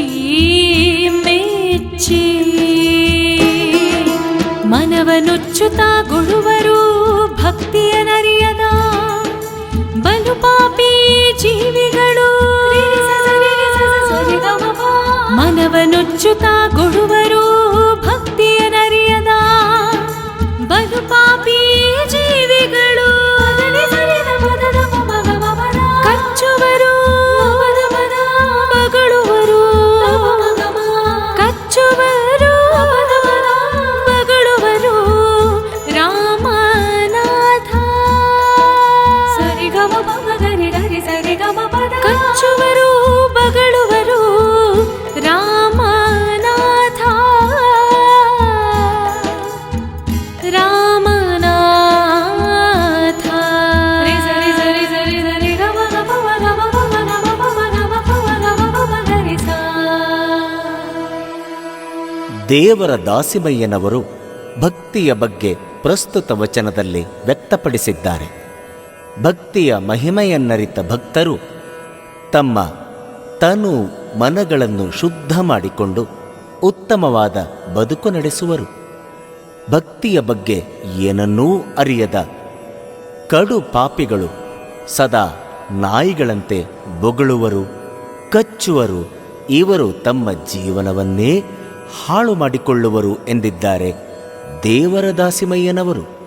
మెచ్చి మెచ్చి ಮನವನುಚ್ಚುತ ಗುಳುವರು ಭಕ್ತಿಯನರಿಯದ ಬಲು ಪಾಪಿ ಜೀವಿಗಳು ಮನವನು ದೇವರ ದಾಸಿಮಯ್ಯನವರು ಭಕ್ತಿಯ ಬಗ್ಗೆ ಪ್ರಸ್ತುತ ವಚನದಲ್ಲಿ ವ್ಯಕ್ತಪಡಿಸಿದ್ದಾರೆ. ಭಕ್ತಿಯ ಮಹಿಮೆಯನ್ನರಿತ ಭಕ್ತರು ತಮ್ಮ ತನು ಮನಗಳನ್ನು ಶುದ್ಧ ಮಾಡಿಕೊಂಡು ಉತ್ತಮವಾದ ಬದುಕು ನಡೆಸುವರು. ಭಕ್ತಿಯ ಬಗ್ಗೆ ಏನನ್ನೂ ಅರಿಯದ ಕಡು ಪಾಪಿಗಳು ಸದಾ ನಾಯಿಗಳಂತೆ ಬೊಗಳುವರು, ಕಚ್ಚುವರು, ಇವರು ತಮ್ಮ ಜೀವನವನ್ನೇ ಹಾಳು ಮಾಡಿಕೊಳ್ಳುವರು ಎಂದಿದ್ದಾರೆ ದೇವರ ದಾಸಿಮಯ್ಯನವರು